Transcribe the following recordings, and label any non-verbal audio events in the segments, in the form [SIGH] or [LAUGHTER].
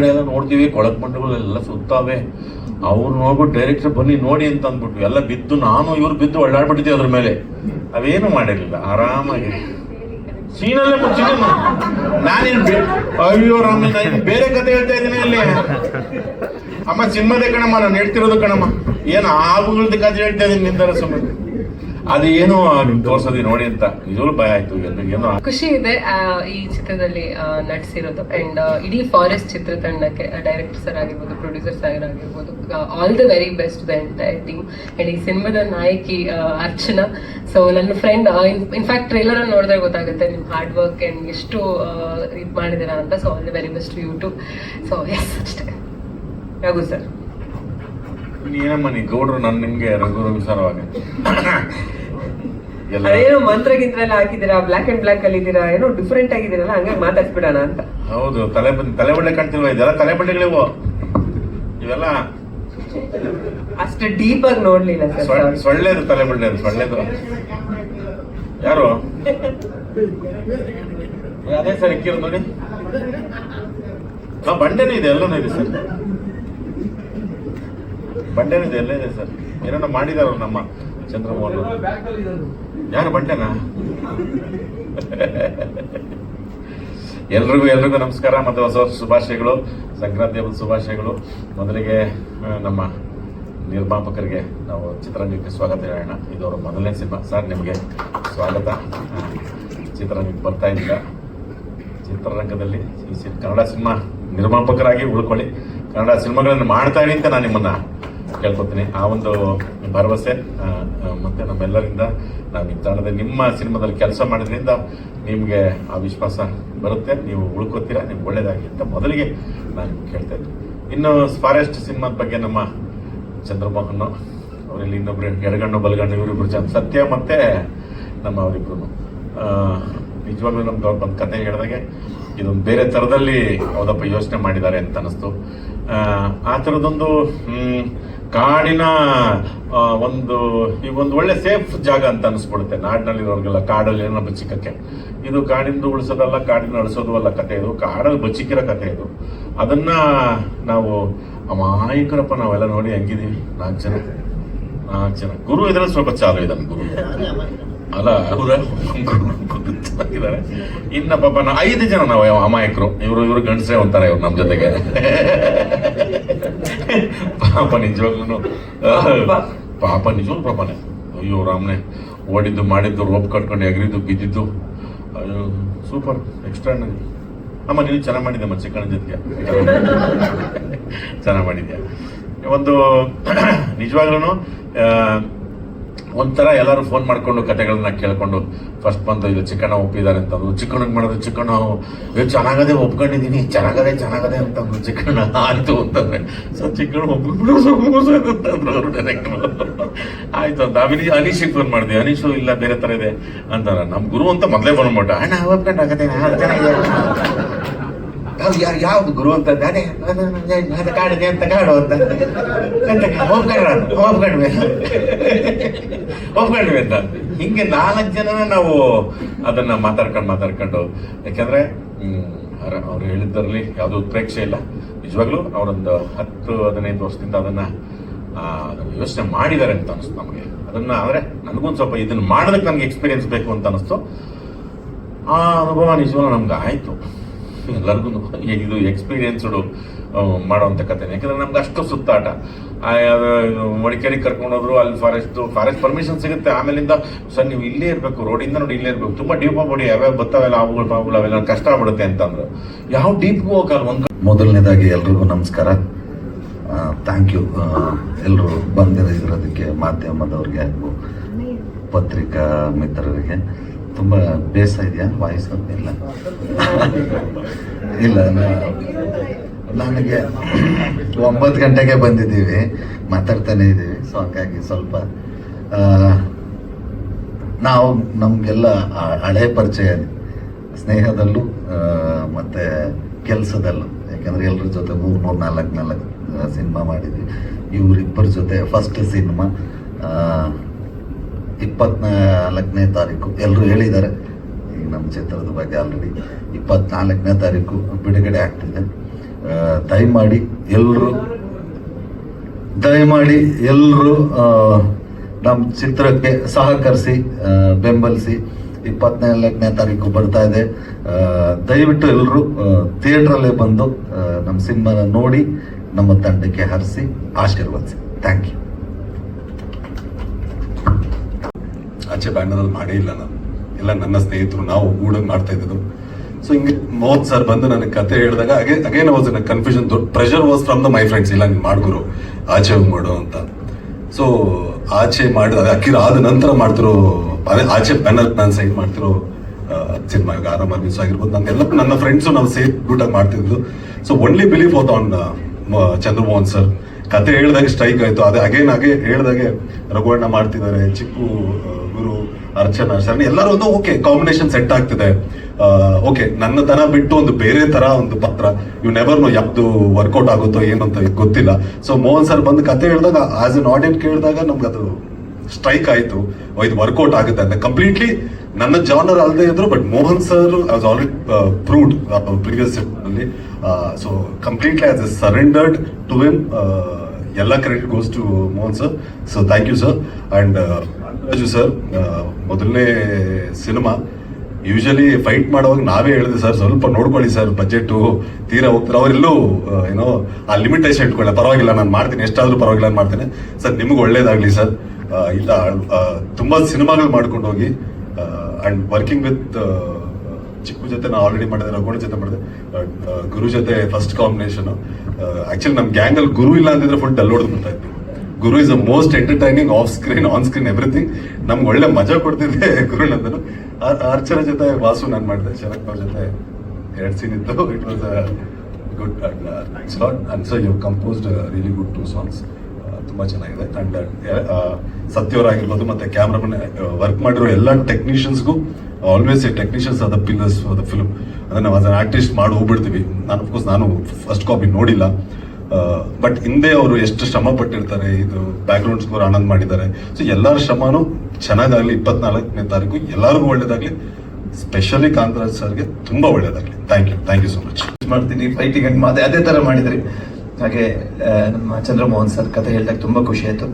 ಎಲ್ಲ ನೋಡ್ತೀವಿ, ಕೊಳಕ್ ಮಂಡಗಳೆಲ್ಲ ಸುತ್ತಾವೆ. ಅವ್ರು ನೋಡ್ಬಿಟ್ಟು ಡೈರೆಕ್ಟರ್ ಬನ್ನಿ ನೋಡಿ ಅಂತ ಅಂದ್ಬಿಟ್ಟು ಎಲ್ಲ ಬಿದ್ದು ನಾನು ಇವ್ರು ಬಿದ್ದು ಒಳ್ಳಾಡ್ಬಿಟ್ಟಿದ್ದೆ ಅದ್ರ ಮೇಲೆ. ಅವೇನು ಮಾಡಿರಲಿಲ್ಲ. ಆರಾಮಾಗಿ. ಸೀನಲ್ಲೇ ಮುಚ್ಚಿದ್ದೀನಿ ನಾನೇನು ಅಯ್ಯೋ ರಾಮ ಬೇರೆ ಕತೆ ಹೇಳ್ತಾ ಇದ್ದೀನಿ ಇಲ್ಲಿ ಅಮ್ಮ, ಸಿನಿಮಾದೇ ಕಣಮ್ಮ, ನಾನು ಹೇಳ್ತಿರೋದು ಕಣಮ್ಮ. ಏನು ಆಗುಗಳದ್ದು ಕತೆ ಹೇಳ್ತಾ ಇದ್ದೀನಿ ನಿಂದರ ಸುಮ್ಮನೆ ಅದು ಏನು ತೋರ್ಸೋದಿ ನೋಡಿ ಅಂತ. ನಿಜವೂ ಭಯ ಆಯ್ತು ಏನೋ ಖುಷಿ ಇದೆ ಈ ಚಿತ್ರದಲ್ಲಿ ನಟಿಸಿರೋದು ಅಂಡ್ ಇಡೀ ಫಾರೆಸ್ಟ್ ಚಿತ್ರತಂಡಕ್ಕೆ ಡೈರೆಕ್ಟರ್ ಸರ್ ಆಗಿರ್ಬೋದು ಪ್ರೊಡ್ಯೂಸರ್ ಸರ್ ಆಗಿರ್ಬೋದು all the very best the entire team and ಈ ಸಿನಿಮಾದ ನಾಯಕಿ ಅರ್ಚನಾ ಸೊ ನನ್ನ ಫ್ರೆಂಡ್ ಇನ್ಫ್ಯಾಕ್ಟ್ ಟ್ರೇಲರ್ ಅನ್ನು ನೋಡಿದ್ರೆ ಗೊತ್ತಾಗುತ್ತೆ ನಿಮ್ ಹಾರ್ಡ್ ವರ್ಕ್ ಅಂಡ್ ಎಷ್ಟು ಇದು ಮಾಡಿದ್ದೀರಾ ಅಂತ. So all the very best YouTube so yes ಅಷ್ಟೇ. ರಘು ಸರ್ ಏನಮ್ಮ ನೀ ಗೌಡ್ರು ನಾನು ನಿಮಗೆ ರಘು ರಘು ಸರ್ ಅವಾಗ [COUGHS] ಎಲ್ಲ ಅದೇನೋ ಮಂತ್ರ ಗಿಂತ್ರ ಎಲ್ಲ ಹಾಕಿದ್ದೀರಾ ಬ್ಲಾಕ್ ಅಂಡ್ ಬ್ಲಾಕ್ ಅಲ್ಲಿ ಇದ್ದೀರಾ ಏನೋ ಡಿಫ್ರೆಂಟ್ ಆಗಿದ್ದೀರಲ್ಲ ಹಂಗಾಗಿ ಮಾತಾಡ್ಸ್ಬಿಡೋಣ ಅಂತ. ಹೌದು ತಲೆ ತಲೆ ಬಳ್ಳೆ ಕಾಣ್ತಿಲ್ವ? ಇದೆಲ್ಲ ತಲೆ ಬಳ್ಳೆಗಳಿವು ಇವೆಲ್ಲ ಅಷ್ಟು ಡೀಪ್ ಆಗಿ ನೋಡ್ಲಿಲ್ಲ ಸೊಳ್ಳೆ- ಸೊಳ್ಳೆದು ತಲೆ ಬಳ್ಳೆ ಅದು ಸೊಳ್ಳೆದು. ಯಾರು? ಅದೇ ಸರ್ ಇಕ್ಕಿರೋದು ನೋಡಿ. ಆ ಬಂಡೆನೂ ಇದೆ ಎಲ್ಲನೂ ಇದೆ ಸರ್. ಬಂಡೆನೂ ಇದೆ ಎಲ್ಲ ಇದೆ ಸರ್? ಏನನ್ನ ಮಾಡಿದಾರ ನಮ್ಮ ಚಂದ್ರಮೋಹನ್. ಯಾರು ಬಂಡೆನಾ? ಎಲ್ರಿಗೂ ಎಲ್ರಿಗೂ ನಮಸ್ಕಾರ. ಮತ್ತು ಹೊಸ ವರ್ಷ ಶುಭಾಶಯಗಳು. ಸಂಕ್ರಾಂತಿ ಹಬ್ಬದ ಶುಭಾಶಯಗಳು. ಮೊದಲಿಗೆ ನಮ್ಮ ನಿರ್ಮಾಪಕರಿಗೆ ನಾವು ಚಿತ್ರರಂಗಕ್ಕೆ ಸ್ವಾಗತ ಹೇಳೋಣ. ಇದು ಅವರ ಮೊದಲನೇ ಸಿನಿಮಾ. ಸರ್, ನಿಮಗೆ ಸ್ವಾಗತ. ಚಿತ್ರರಂಗಕ್ಕೆ ಬರ್ತಾ ಇದ್ದೀರಾ? ಚಿತ್ರರಂಗದಲ್ಲಿ ಈ ಕನ್ನಡ ಸಿನಿಮಾ ನಿರ್ಮಾಪಕರಾಗಿ ಉಳ್ಕೊಳ್ಳಿ. ಕನ್ನಡ ಸಿನಿಮಾಗಳನ್ನು ಮಾಡ್ತಾ ಇದ್ದೀನಿ ಅಂತ ನಾನು ನಿಮ್ಮನ್ನ ಕೇಳ್ಕೊತೀನಿ. ಆ ಒಂದು ಭರವಸೆ ಮತ್ತು ನಮ್ಮೆಲ್ಲರಿಂದ ನಾನು ನಿಮ್ಮ ತಾಣದ ನಿಮ್ಮ ಸಿನಿಮಾದಲ್ಲಿ ಕೆಲಸ ಮಾಡಿದ್ರಿಂದ ನಿಮಗೆ ಆ ವಿಶ್ವಾಸ ಬರುತ್ತೆ, ನೀವು ಉಳ್ಕೋತೀರಾ, ನಿಮ್ಗೆ ಒಳ್ಳೇದಾಗಿ ಅಂತ ಮೊದಲಿಗೆ ನಾನು ಕೇಳ್ತಾ ಇದ್ದೀನಿ ಇನ್ನು ಫಾರೆಸ್ಟ್ ಸಿನಿಮಾದ ಬಗ್ಗೆ ನಮ್ಮ ಚಂದ್ರಮೋಹನ್ ಅವರಲ್ಲಿ ಇನ್ನೊಬ್ರು ಎಡಗಣ್ಣು, ಬಲಗಣ್ಣು, ಇವರಿಬ್ರು ಸತ್ಯ ಮತ್ತೆ ನಮ್ಮ ಅವರಿಬ್ರು ನಿಜವಾಗ್ಲೂ ನಮ್ಮ ದೊಡ್ಡ ಬಂದು ಕತೆ ಹೇಳಿದಾಗೆ ಇದೊಂದು ಬೇರೆ ಥರದಲ್ಲಿ ಹೌದಪ್ಪ ಯೋಚನೆ ಮಾಡಿದ್ದಾರೆ ಅಂತ ಅನಿಸ್ತು ಆ, ಥರದೊಂದು ಕಾಡಿನ ಒಂದು ಈ ಒಂದು ಒಳ್ಳೆ ಸೇಫ್ ಜಾಗ ಅಂತ ಅನಿಸ್ಬಿಡುತ್ತೆ ನಾಡಿನಲ್ಲಿರೋರ್ಗೆಲ್ಲ ಕಾಡಲ್ಲಿ ಏನೋ ಬಚ್ಚಿಕಕ್ಕೆ. ಇದು ಕಾಡಿಂದು ಉಳಿಸೋದಲ್ಲ ಕಾಡಿನ ಅಳಿಸೋದು ಅಲ್ಲ ಕತೆ ಇದು. ಕಾಡಲ್ಲಿ ಬಚ್ಚಿಕ್ಕಿರೋ ಕತೆ ಇದು. ಅದನ್ನ ನಾವು ಅಮಾಯಕರಪ್ಪ ನಾವೆಲ್ಲ ನೋಡಿ ಹಂಗಿದೀವಿ. ನಾಲ್ಕು ಜನ. ನಾಲ್ಕು ಜನ. ಗುರು ಇದ್ರೆ ಸ್ವಲ್ಪ ಚಾಲು ಇದ್ದಾನೆ ಗುರು. ಅಲ್ಲ ಹೌದಾ ಚೆನ್ನಾಗಿದ್ದಾರೆ ಇನ್ನ ಪಾಪ ನಾ ಐದು ಜನ ನಾವು ಅಮಾಯಕರು. ಇವರು ಇವರು ಗಂಡಸೇ ಅಂತಾರೆ ಇವ್ರು ನಮ್ಮ ಜೊತೆಗೆ. ಪಾಪ ನಿಜವಾಗ್ಲೂ ಪಾಪ ನಿಜವಾಗ್ಲೂ ಪಾಪನೇ. ಅಯ್ಯೋ ರಾಮನೆ, ಓಡಿದ್ದು ಮಾಡಿದ್ದು, ರೋಪ್ ಕಟ್ಕೊಂಡು ಎಗರಿದ್ದು, ಬಿದ್ದಿದ್ದು. ಅಯ್ಯೋ, ಸೂಪರ್ ಎಕ್ಸ್ಟ್ರಾ ಅಮ್ಮ, ನೀನು ಚೆನ್ನಾಗಿ ಮಾಡಿದ್ದೆ ಚಿಕ್ಕಣ್ಣ ಜೊತೆಗೆ? ಚೆನ್ನಾಗಿ ಮಾಡಿದ್ಯಾ? ಒಂದು ನಿಜವಾಗ್ಲೂ ಒಂಥರ ಎಲ್ಲರೂ ಫೋನ್ ಮಾಡ್ಕೊಂಡು ಕತೆಗಳನ್ನ ಕೇಳ್ಕೊಂಡು ಫಸ್ಟ್ ಬಂದು ಇದು ಚಿಕ್ಕಣ್ಣ ಒಪ್ಪಿದ್ದಾರೆ ಅಂತಂದ್ರು ಚಿಕ್ಕಣ್ಣಗೆ ಮಾಡಿದ್ರು ಚಿಕ್ಕಣ್ಣ, ಏ, ಚೆನ್ನಾಗದೆ ಒಪ್ಕೊಂಡಿದ್ದೀನಿ ಚೆನ್ನಾಗದೆ ಚೆನ್ನಾಗದೆ ಅಂತಂದ್ರು ಚಿಕ್ಕಣ್ಣ, ಆಯಿತು ಅಂತಂದ್ರೆ ಸೊ ಒಪ್ಪಿಬಿಡು ಅಂತಂದ್ರು ಅವರು ಡೈರೆಕ್ಟ್ ಆಯ್ತು ಅಂತ ಅಭಿನಿ ಅನೀಶಿಗೆ ಫೋನ್ ಮಾಡಿದ್ವಿ ಅನೀಶು ಇಲ್ಲ, ಬೇರೆ ತರ ಇದೆ ಅಂತಾರ. ನಮ್ಮ ಗುರು ಅಂತ ಮೊದಲೇ ಬಂದ್ಬಿಟ್ಟ ಅಣ್ಣ, ಒಪ್ಕೊಂಡು ಆಗತ್ತೆ ಯಾರು ಯಾವ್ದು ಗುರು ಅಂತ ಅದೇ, ಅದು ಕಾಡಿದೆ ಅಂತ ಕಾಡು ಅಂತ. ಹೋಗ್ಕೊಂಡ್ರ ಹೋಗ್ಕೊಂಡ್ವಿ ಹೋಗ್ಕೊಂಡ್ವಿ ಅಂತ. ಹಿಂಗೆ ನಾಲ್ಕು ಜನನ ನಾವು ಅದನ್ನ ಮಾತಾಡ್ಕೊಂಡು ಮಾತಾಡ್ಕೊಂಡು, ಯಾಕಂದ್ರೆ ಅವ್ರು ಹೇಳಿದ್ದರಲ್ಲಿ ಯಾವುದೂ ಉತ್ಪ್ರೇಕ್ಷೆ ಇಲ್ಲ. ನಿಜವಾಗ್ಲೂ ಅವರೊಂದು ಹತ್ತು, ಹದಿನೈದು ವರ್ಷದಿಂದ ಅದನ್ನ ಯೋಚನೆ ಮಾಡಿದ್ದಾರೆ ಅಂತ ಅನಿಸ್ತು ನಮಗೆ. ಅದನ್ನ ಅಂದ್ರೆ ನನಗೂ ಸ್ವಲ್ಪ ಇದನ್ನ ಮಾಡೋದಕ್ಕೆ ನಮ್ಗೆ ಎಕ್ಸ್ಪೀರಿಯನ್ಸ್ ಬೇಕು ಅಂತ ಅನಿಸ್ತು. ಆ ಅನುಭವ ನಿಜವಾಗ್ಲೂ ನಮ್ಗೆ ಆಯ್ತು. ಎಲ್ಲರಿಗೂ ಇದು ಎಕ್ಸ್ಪೀರಿಯನ್ಸ್ಡು ಮಾಡುವಂಥ ಕತೆ ಯಾಕಂದರೆ ನಮ್ಗೆ ಅಷ್ಟು ಸುತ್ತಾಟ. ಮಡಿಕೇರಿಗೆ ಕರ್ಕೊಂಡೋದ್ರು ಅಲ್ಲಿ ಫಾರೆಸ್ಟ್ ಫಾರೆಸ್ಟ್ ಪರ್ಮಿಷನ್ ಸಿಗುತ್ತೆ. ಆಮೇಲಿಂದ, ಸರ್, ನೀವು ಇಲ್ಲೇ ಇರಬೇಕು ರೋಡಿಂದ ನೋಡಿ ಇಲ್ಲೇ ಇರಬೇಕು. ತುಂಬ ಡೀಪ್ ಆಗ್ಬಿಡಿ ಯಾವ್ಯಾವ ಬತ್ತಾವೆಲ್ಲ ಅವುಗಳು ಪಾವುಗಳು ಅವೆಲ್ಲ ಕಷ್ಟ ಆಗ್ಬಿಡುತ್ತೆ ಅಂತಂದ್ರು. ಯಾವ ಡೀಪ್ಗೂ ಹೋಗಲ್ಲ, ಒಂದು ಮೊದಲನೇದಾಗಿ ಎಲ್ರಿಗೂ ನಮಸ್ಕಾರ. ಥ್ಯಾಂಕ್ ಯು ಎಲ್ಲರೂ ಬಂದಿರೋದಕ್ಕೆ, ಮಾಧ್ಯಮದವ್ರಿಗೆ ಹಾಗೂ ಪತ್ರಿಕಾ ಮಿತ್ರರಿಗೆ. ತುಂಬ ಬೇಸ ಇದೆಯಾ? ವಾಯ್ಸ್ ಇಲ್ಲ. ಇಲ್ಲ ನನಗೆ ಒಂಬತ್ತು ಗಂಟೆಗೆ ಬಂದಿದ್ದೀವಿ, ಮಾತಾಡ್ತಾನೆ ಇದ್ದೀವಿ ಸೊ ಹಾಗಾಗಿ ಸ್ವಲ್ಪ ನಾವು ನಮಗೆಲ್ಲ ಹಳೆ ಪರಿಚಯ ಸ್ನೇಹದಲ್ಲೂ ಮತ್ತೆ ಕೆಲಸದಲ್ಲೂ. ಯಾಕಂದ್ರೆ ಎಲ್ಲರ ಜೊತೆ ಮೂರು ಮೂರು, ನಾಲ್ಕು ನಾಲ್ಕು ಸಿನಿಮಾ ಮಾಡಿದ್ವಿ. ಇವರಿಬ್ಬರ ಜೊತೆ ಫಸ್ಟ್ ಸಿನಿಮಾ ಇಪ್ಪತ್ನಾಲ್ಕನೇ ತಾರೀಕು. ಎಲ್ಲರೂ ಹೇಳಿದ್ದಾರೆ. ಈಗ ನಮ್ಮ ಚಿತ್ರದ ಬಗ್ಗೆ ಆಲ್ರೆಡಿ ಇಪ್ಪತ್ನಾಲ್ಕನೇ ತಾರೀಕು ಬಿಡುಗಡೆ ಆಗ್ತಿದೆ. ದಯಮಾಡಿ ಎಲ್ಲರೂ ದಯಮಾಡಿ ಎಲ್ಲರೂ ನಮ್ಮ ಚಿತ್ರಕ್ಕೆ ಸಹಕರಿಸಿ ಬೆಂಬಲಿಸಿ ಇಪ್ಪತ್ನಾಲ್ಕನೇ ತಾರೀಕು ಬರ್ತಾ ಇದೆ. ದಯವಿಟ್ಟು ಎಲ್ಲರೂ ಥಿಯೇಟ್ರಲ್ಲೇ ಬಂದು ನಮ್ಮ ಸಿನಿಮಾನ ನೋಡಿ, ನಮ್ಮ ತಂಡಕ್ಕೆ ಹರಿಸಿ, ಆಶೀರ್ವದಿಸಿ. ಥ್ಯಾಂಕ್ ಯು ಆಚೆ ಬ್ಯಾನರಲ್ಲಿ ಮಾಡೇ ಇಲ್ಲ ನಾನು. ಎಲ್ಲ ನನ್ನ ಸ್ನೇಹಿತರು, ನಾವು ಕೂಡ ಮಾಡ್ತಾ ಇದ್ದು ಸೊ ಹಿಂಗೆ ಮೋಹನ್ ಸರ್ ಬಂದು ನನಗೆ ಕತೆ ಹೇಳಿದಾಗ, again again was in confusion ದೊಡ್ಡ pressure was from the my friends ಇಲ್ಲ, ನೀನು ಮಾಡ್ಗುರು. ಆಚೆ ಹೋಗಿ ಮಾಡು ಅಂತ. ಸೊ ಆಚೆ ಮಾಡಿದ ಅಕ್ಕಿರ ಆದ ನಂತರ ಮಾಡ್ತಿರೋ, ಅದೇ ಆಚೆ ಬ್ಯಾನರ್ ನಾನು ಸೈಡ್ ಮಾಡ್ತಿರೋ ಸಿನಿಮಾ ಈಗ ಆರಾಮ್ ಅರ್ಮಿಸ್ ಆಗಿರ್ಬೋದು ಎಲ್ಲ ನನ್ನ ಫ್ರೆಂಡ್ಸು ನಾವು ಸೇಫ್ ಗೂಟಾಗಿ ಮಾಡ್ತಿದ್ದು ಸೊ ಒನ್ಲಿ ಬಿಲೀವ್ ಹೋತ್ ಆನ್ ಚಂದ್ರಮೋಹನ್ ಸರ್ ಕತೆ ಹೇಳಿದಾಗ ಸ್ಟ್ರೈಕ್ ಆಯಿತು. ಅದೇ ಅಗೇನ್ ಹಾಗೆ ಹೇಳಿದಾಗೆ ರಘುವಣ್ಣ ಮಾಡ್ತಿದ್ದಾರೆ. ಚಿಕ್ಕು ಅರ್ಚನಾ ಶರಣ್ ಎಲ್ಲರೂ ಒಂದು ಓಕೆ ಕಾಂಬಿನೇಷನ್ ಸೆಟ್ ಆಗ್ತಿದೆ ಓಕೆ ನನ್ನ ತನ ಬಿಟ್ಟು ಒಂದು ಬೇರೆ ತರ ಒಂದು ಪತ್ರ. ಇವ್ ನೆವರ್ ನೋ ಯಾವ್ದು ವರ್ಕೌಟ್ ಆಗುತ್ತೋ ಏನು ಅಂತ ಗೊತ್ತಿಲ್ಲ. ಸೊ ಮೋಹನ್ ಸರ್ ಬಂದು ಕತೆ ಹೇಳಿದಾಗ ಆಸ್ ಎನ್ ಆಡಿಯನ್ ಕೇಳಿದಾಗ ನಮ್ಗೆ ಅದು ಸ್ಟ್ರೈಕ್ ಆಯ್ತು. ಇದು ವರ್ಕೌಟ್ ಆಗುತ್ತೆ ಅಂತ. ಕಂಪ್ಲೀಟ್ಲಿ ನನ್ನ ಜಾನರ್ ಅಲ್ಲದೆ ಇದ್ರು but Mohan sir as already proved previous ಅಲ್ಲಿ. So completely as a surrendered to him ಎಲ್ಲ credit goes to Mohan sir so thank you sir and Raju sir ಮೊದಲನೇ ಸಿನಿಮಾ. ಯೂಶಲಿ ಫೈಟ್ ಮಾಡುವಾಗ ನಾವೇ ಹೇಳಿದೆ sir, ಸ್ವಲ್ಪ ನೋಡ್ಕೊಳ್ಳಿ ಸರ್ ಬಜೆಟ್ ತೀರಾ ಹೋಗ್ತಾರೆ. ಅವರೆಲ್ಲೂ ಏನೋ, ಆ ಲಿಮಿಟೇಷನ್ ಇಟ್ಕೊಳ್ಳಿ, ಪರವಾಗಿಲ್ಲ, ನಾನು ಮಾಡ್ತೀನಿ, ಎಷ್ಟಾದ್ರೂ ಪರವಾಗಿಲ್ಲ ನಾನು ಮಾಡ್ತೇನೆ. ಸರ್, ನಿಮ್ಗೆ ಒಳ್ಳೇದಾಗಲಿ ಸರ್. ಇಲ್ಲ ತುಂಬಾ ಸಿನಿಮಾಗಳು ಮಾಡ್ಕೊಂಡು ಹೋಗಿ ಅಂಡ್ ವರ್ಕಿಂಗ್ ವಿತ್ ಚಿಕ್ಕು ಜೊತೆ ನಾನು ಆಲ್ರೆಡಿ ಮಾಡಿದೆ ಗೋಣ ಜೊತೆ ಮಾಡಿದೆ. ಗುರು ಜೊತೆ ಫಸ್ಟ್ ಕಾಂಬಿನೇಷನ್ ಆಕ್ಚುಲಿ ನಮ್ ಗ್ಯಾಂಗ್ ಅಲ್ಲಿ ಗುರು ಇಲ್ಲ ಅಂತಿದ್ರೆ ಫುಲ್ ಡಲ್ ಹೊಡೆದು ಗುರು is a most entertaining off screen on screen everything ನಮ್ಗೆ ಒಳ್ಳೆ ಮಜಾ ಕೊಡ್ತಿದ್ದೆ ಗುರು ನಂದನು ಅರ್ಚನ ಜೊತೆ ವಾಸು ನಾನು ಮಾಡಿದೆ, ಶರತ್ ಅವ್ರ ಜೊತೆ. ಎರಡು ಸೀನ್ ಇತ್ತು. It was good and so you composed really good two songs ತುಂಬ ಚೆನ್ನಾಗಿದೆ. ಅಂಡ್ ಸತ್ಯವರಾಗಿರ್ಬೋದು ಮತ್ತೆ ಕ್ಯಾಮ್ರಾಮನ್ ವರ್ಕ್ ಮಾಡಿರೋ ಎಲ್ಲ ಟೆಕ್ನಿಷಿಯನ್ಸ್ಗೂ ಆಲ್ವೇಸ್ ಎ ಟೆಕ್ನಿಷಿಯನ್ಸ್ ಆದ ಪಿಲ್ಲರ್ಸ್ ದ ಫಿಲ್ಮ್ ಅದನ್ನು ನಾವು ಆಸ್ ಆರ್ಟಿಸ್ಟ್ ಮಾಡಿ ಹೋಗ್ಬಿಡ್ತೀವಿ. ನಾನು ಅಫ್ಕೋರ್ಸ್ ನಾನು ಫಸ್ಟ್ ಕಾಪಿ ನೋಡಿಲ್ಲ. ಬಟ್ ಹಿಂದೆ ಅವರು ಎಷ್ಟು ಶ್ರಮ ಪಟ್ಟಿರ್ತಾರೆ ಇದು ಬ್ಯಾಕ್ಗ್ರೌಂಡ್ ಸ್ಕೋರ್ ಆನಂದ್ ಮಾಡಿದ್ದಾರೆ. ಸೊ ಎಲ್ಲರ ಶ್ರಮನೂ ಚೆನ್ನಾಗಾಗ್ಲಿ, ಇಪ್ಪತ್ನಾಲ್ಕನೇ ತಾರೀಕು ಎಲ್ಲರಿಗೂ ಒಳ್ಳೇದಾಗಲಿ. ಸ್ಪೆಷಲಿ ಕಾಂತರಾಜ್ ಸರ್ಗೆ ತುಂಬಾ ಒಳ್ಳೇದಾಗ್ಲಿ. Thank you thank you so much ಮಾಡ್ತೀನಿ ಫೈಟಿಂಗ್ ಅದೇ ಅದೇ ತರ ಮಾಡಿದ್ರಿ. ಹಾಗೆ ನಮ್ಮ ಚಂದ್ರಮೋಹನ್ ಸರ್ ಕತೆ ಹೇಳ್ದಾಗ ತುಂಬಾ ಖುಷಿ ಆಯ್ತು.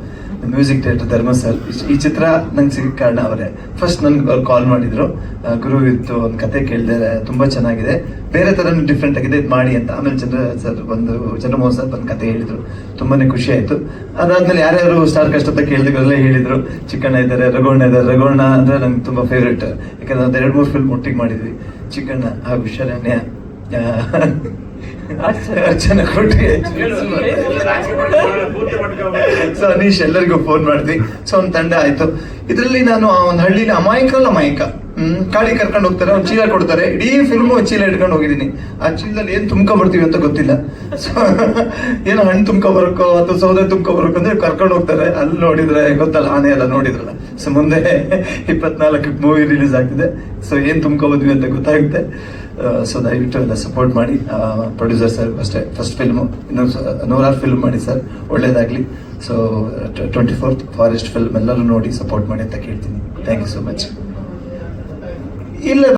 ಮ್ಯೂಸಿಕ್ ಧರ್ಮ ಸರ್. ಈ- ಚಿತ್ರ ನಂಗೆ ಸಿಗಕ್ಕೆ ಕಾರಣ ಅವರೇ. ಫಸ್ಟ್ ನನ್ಗೆ ಅವ್ರು ಕಾಲ್ ಮಾಡಿದ್ರು. ಗುರು ಇತ್ತು ಒಂದು ಕತೆ ಕೇಳಿದೆ ತುಂಬ ಚೆನ್ನಾಗಿದೆ. ಬೇರೆ ಥರನೂ ಡಿಫ್ರೆಂಟ್ ಆಗಿದೆ, ಇದು ಮಾಡಿ ಅಂತ. ಆಮೇಲೆ ಚಂದ್ರ ಸರ್ ಬಂದು, ಚಂದ್ರಮೋಹನ್ ಸರ್ ಬಂದು ಕತೆ ಹೇಳಿದರು. ತುಂಬಾ ಖುಷಿ ಆಯಿತು. ಅದಾದ್ಮೇಲೆ ಯಾರ್ಯಾರು ಸ್ಟಾರ್ ಕಷ್ಟ ಅಂತ ಕೇಳಿದಾಗೆಲ್ಲ ಹೇಳಿದ್ರು. ಚಿಕ್ಕಣ್ಣ ಇದ್ದಾರೆ ರಘುಣ್ಣ ಇದ್ದಾರೆ ರಘುಣ್ಣ ಅಂದರೆ ನಂಗೆ ತುಂಬ ಫೇವ್ರೇಟ್ ಯಾಕಂದ್ರೆ ಒಂದು ಎರಡು ಮೂರು ಫಿಲ್ಮ್ ಒಟ್ಟಿಗೆ ಮಾಡಿದ್ವಿ. ಚಿಕ್ಕಣ್ಣ ಹಾಗೂ ಶರಣ್ಯ. ಅರ್ಚನಾ ಕೊಟ್ಟು ಸೊ ಅನೀಶ್ ಎಲ್ಲರಿಗೂ ಫೋನ್ ಮಾಡ್ತೀನಿ ಸೊ ಒಂದು ತಂಡ ಆಯ್ತು. ಇದರಲ್ಲಿ ನಾನು ಆ ಒಂದು ಅಮಾಯಕ ಅಲ್ಲ ಅಮಾಯಕ. ಹ್ಮ್ ಕಾಡಿ ಕರ್ಕೊಂಡು ಹೋಗ್ತಾರೆ ಒಂದು ಚೀಲ ಕೊಡ್ತಾರೆ. ಇಡೀ ಫಿಲ್ಮ್ ಚೀಲ ಇಟ್ಕೊಂಡು ಹೋಗಿದ್ದೀನಿ. ಆ ಚೀಲದಲ್ಲಿ ಏನ್ ತುಂಬ ಬರ್ತೀವಿ ಅಂತ ಗೊತ್ತಿಲ್ಲ. ಸೊ ಏನೋ ಹಣ್ಣು ತುಂಬ್ಕೊ ಬರಕೋ ಅಥವಾ ಸೌದೆ ತುಂಬ್ಕೊ ಬರಕೋ ಅಂದ್ರೆ ಕರ್ಕೊಂಡು ಹೋಗ್ತಾರೆ. ಅಲ್ಲಿ ನೋಡಿದ್ರೆ, ಗೊತ್ತಲ್ಲ, ಆನೆ ಎಲ್ಲ ನೋಡಿದ್ರಲ್ಲ. ಸೊ ಮುಂದೆ ಇಪ್ಪತ್ನಾಲ್ಕು ಮೂವಿ ರಿಲೀಸ್ ಆಗ್ತಿದೆ. ಸೊ ಏನ್ ಬಂದ್ವಿ ಅಂತ ಗೊತ್ತಾಗುತ್ತೆ. ಸೊ ದಯವಿಟ್ಟು ಎಲ್ಲ ಸಪೋರ್ಟ್ ಮಾಡಿ. ಪ್ರೊಡ್ಯೂಸರ್ ಸರ್ ಅಷ್ಟೇ ಫಸ್ಟ್ ಫಿಲ್ಮು ಇನ್ನೊಂದು ನೂರಾರು ಫಿಲ್ಮ್ ಮಾಡಿ ಸರ್ ಒಳ್ಳೇದಾಗ್ಲಿ. So twenty fourth forest film ಎಲ್ಲರೂ ನೋಡಿ ಸಪೋರ್ಟ್ ಮಾಡಿ ಅಂತ ಕೇಳ್ತೀನಿ. ಥ್ಯಾಂಕ್ ಯು ಸೊ ಮಚ್ ಇಲ್ಲ